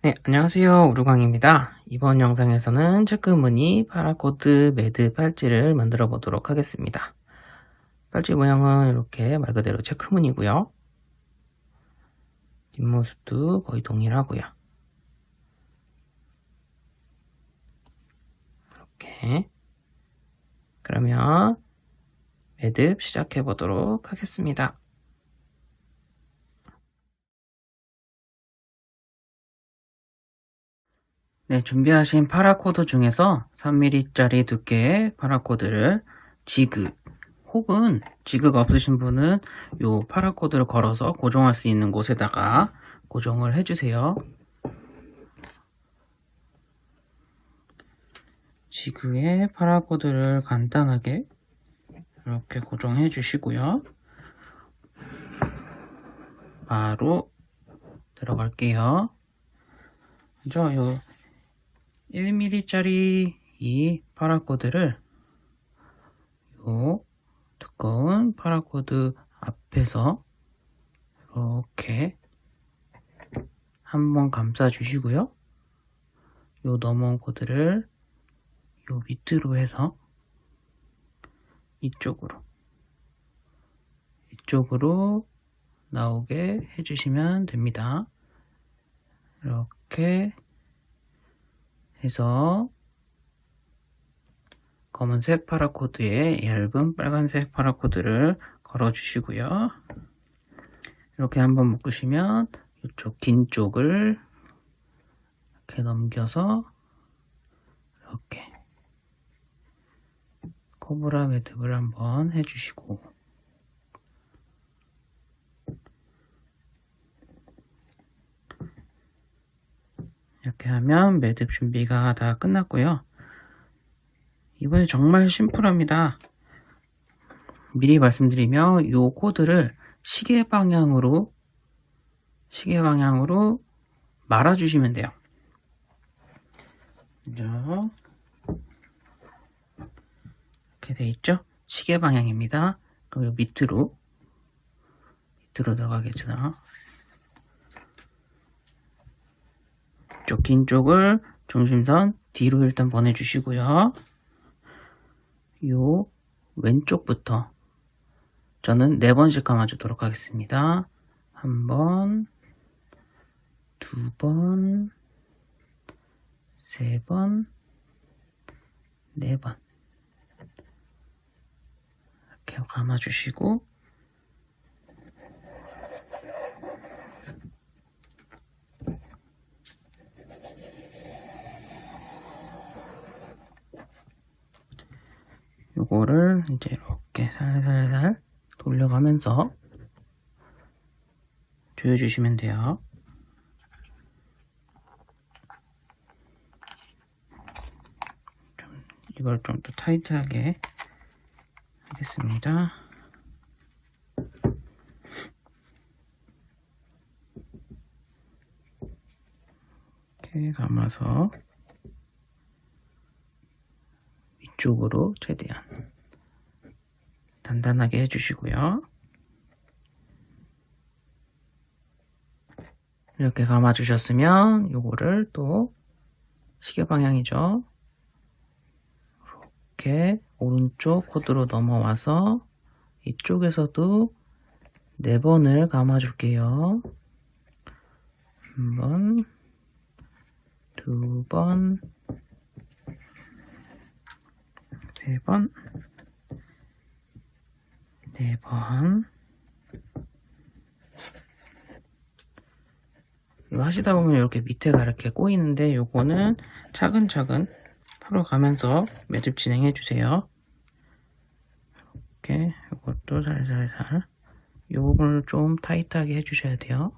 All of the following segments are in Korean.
네, 안녕하세요. 우루광입니다. 이번 영상에서는 체크무늬 파라코드 매드 팔찌를 만들어 보도록 하겠습니다. 팔찌 모양은 이렇게 말 그대로 체크무늬고요. 뒷모습도 거의 동일하고요. 이렇게 그러면 매듭 시작해 보도록 하겠습니다. 네, 준비하신 파라코드 중에서 3mm짜리 두께의 파라코드를 지그 혹은 지그가 없으신 분은 요 파라코드를 걸어서 고정할 수 있는 곳에다가 고정을 해주세요. 지그에 파라코드를 간단하게 이렇게 고정해 주시고요. 바로 들어갈게요. 먼저 요 1mm짜리 이 파라코드를 요 두꺼운 파라코드 앞에서 이렇게 한번 감싸 주시고요. 요 넘어온 코드를 요 밑으로 해서 이쪽으로 이쪽으로 나오게 해주시면 됩니다. 이렇게 해서 검은색 파라 코드에 얇은 빨간색 파라 코드를 걸어 주시고요. 이렇게 한번 묶으시면 이쪽 긴 쪽을 이렇게 넘겨서 이렇게 코브라 매듭을 한번 해주시고 이렇게 하면 매듭 준비가 다 끝났고요. 이번에 정말 심플합니다. 미리 말씀드리면 이 코드를 시계 방향으로 시계 방향으로 말아주시면 돼요. 이렇게 돼 있죠? 시계 방향입니다. 그럼 밑으로 밑으로 들어가겠죠. 이쪽 긴 쪽을 중심선 뒤로 일단 보내주시고요. 요 왼쪽부터 저는 네 번씩 감아주도록 하겠습니다. 한 번, 두 번, 세 번, 네 번. 이렇게 감아주시고, 요거를 이제 이렇게 살살살 돌려가면서 조여주시면 돼요. 좀 이걸 좀 더 타이트하게 하겠습니다. 이렇게 감아서 위쪽으로 최대한 단단하게 해주시고요. 이렇게 감아 주셨으면 요거를 또 시계 방향이죠. 이렇게 오른쪽 코드로 넘어와서 이쪽에서도 네 번을 감아 줄게요. 한 번, 두 번, 세 번, 네 번. 이거 하시다 보면 이렇게 밑에가 이렇게 꼬이는데 요거는 차근차근 풀어가면서 매듭 진행해 주세요. 이렇게 이것도 살살살 이 부분을 좀 타이트하게 해주셔야 돼요.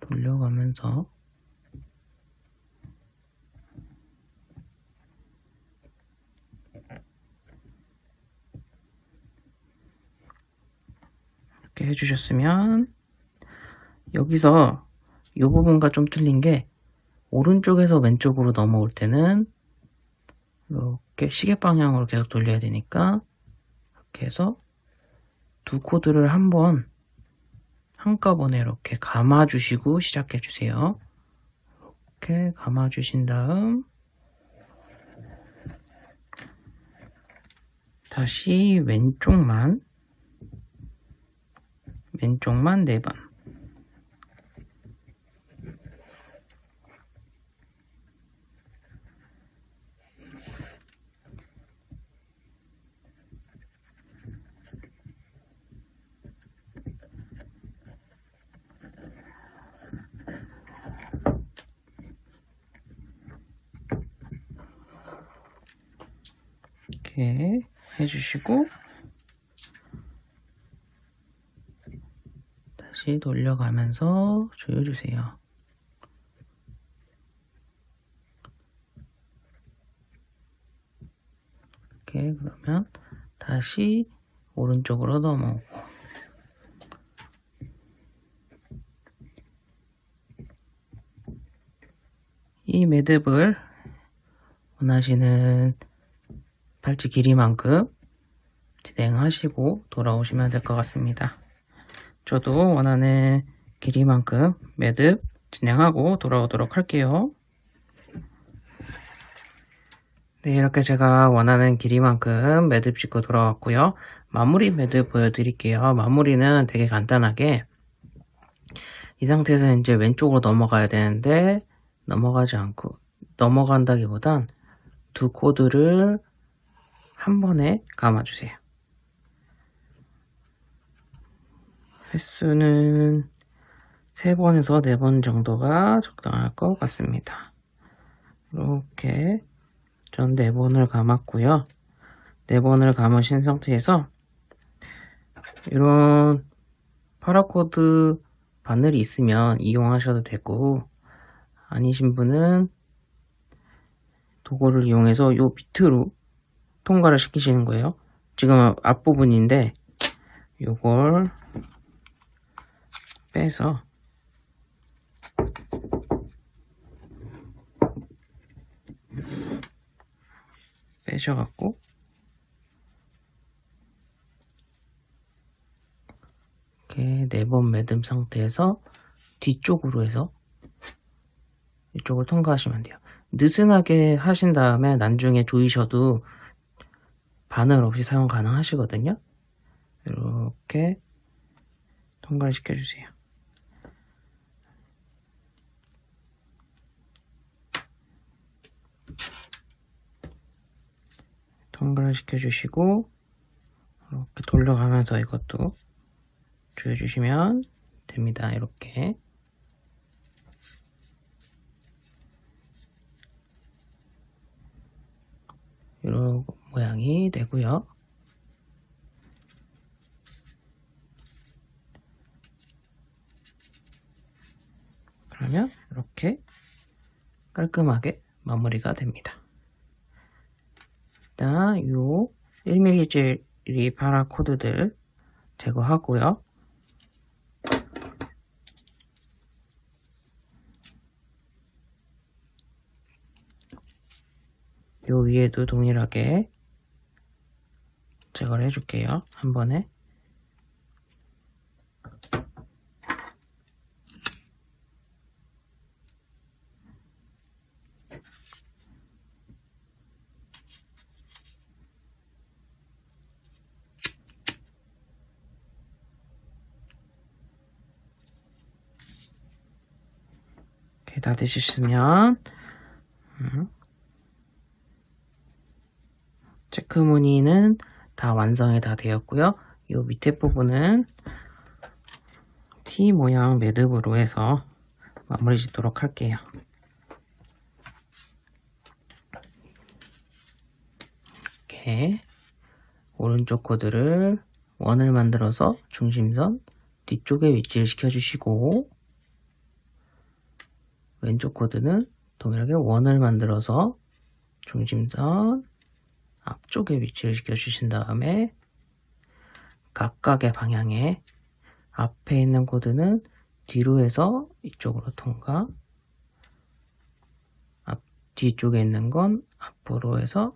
돌려가면서 이렇게 해주셨으면 여기서 이 부분과 좀 틀린 게 오른쪽에서 왼쪽으로 넘어올 때는 이렇게 시계 방향으로 계속 돌려야 되니까 이렇게 해서 두 코드를 한번 한꺼번에 이렇게 감아주시고 시작해 주세요. 이렇게 감아주신 다음 다시 왼쪽만 왼쪽만 4번 이렇게 해주시고 다시 돌려가면서 조여주세요. 이렇게 그러면 다시 오른쪽으로 넘어오고 이 매듭을 원하시는 팔찌 길이만큼 진행하시고 돌아오시면 될 것 같습니다. 저도 원하는 길이만큼 매듭 진행하고 돌아오도록 할게요. 네, 이렇게 제가 원하는 길이만큼 매듭 짓고 돌아왔고요. 마무리 매듭 보여드릴게요. 마무리는 되게 간단하게 이 상태에서 이제 왼쪽으로 넘어가야 되는데 넘어가지 않고 넘어간다기보단 두 코드를 한 번에 감아주세요. 횟수는 3번에서 4번 정도가 적당할 것 같습니다. 이렇게 전 4번을 감았고요. 4번을 감으신 상태에서 이런 파라코드 바늘이 있으면 이용하셔도 되고 아니신 분은 도구를 이용해서 요 밑으로 통과를 시키시는 거예요. 지금 앞부분인데 요걸 빼서 빼셔갖고 이렇게 네 번 매듭 상태에서 뒤쪽으로 해서 이쪽을 통과하시면 돼요. 느슨하게 하신 다음에 나중에 조이셔도 바늘 없이 사용 가능하시거든요. 이렇게 통과를 시켜주세요. 통과를 시켜주시고 이렇게 돌려가면서 이것도 조여주시면 됩니다. 이렇게 이런 모양이 되고요. 그러면 이렇게 깔끔하게 마무리가 됩니다. 일단 요 1mm짜리 파라 코드들 제거하고요. 요 위에도 동일하게 제거를 해줄게요. 한 번에. 다 되셨으면 음. 체크 무늬는 다 완성이 다 되었고요. 이 밑에 부분은 T 모양 매듭으로 해서 마무리 짓도록 할게요. 이렇게 오른쪽 코드를 원을 만들어서 중심선 뒤쪽에 위치를 시켜주시고 왼쪽 코드는 동일하게 원을 만들어서 중심선 앞쪽에 위치를 시켜주신 다음에 각각의 방향에 앞에 있는 코드는 뒤로 해서 이쪽으로 통과 앞, 뒤쪽에 있는 건 앞으로 해서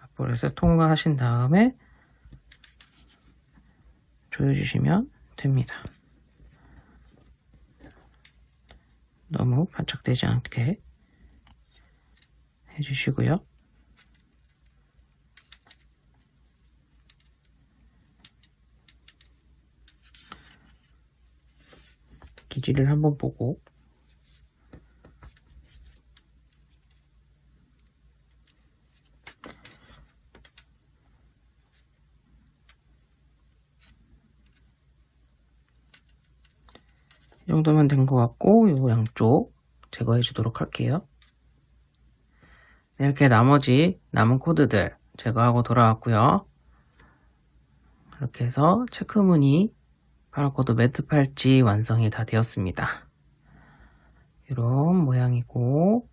앞으로 해서 통과하신 다음에 조여주시면 됩니다. 너무 반짝되지 않게 해주시고요. 길이를 한번 보고 이 정도면 된 것 같고 요 양쪽 제거해 주도록 할게요. 네, 이렇게 나머지 남은 코드들 제거하고 돌아왔고요. 이렇게 해서 체크무늬 파라코드 매트 팔찌 완성이 다 되었습니다. 이런 모양이고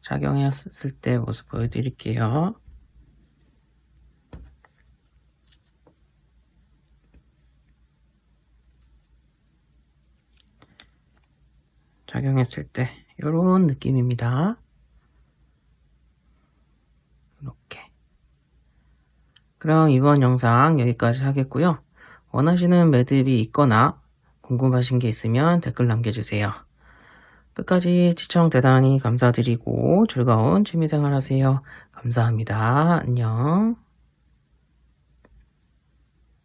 착용했을 때 모습 보여드릴게요. 착용했을 때 이런 느낌입니다. 이렇게 그럼 이번 영상 여기까지 하겠고요. 원하시는 매듭이 있거나 궁금하신 게 있으면 댓글 남겨주세요. 끝까지 시청 대단히 감사드리고 즐거운 취미생활 하세요. 감사합니다. 안녕.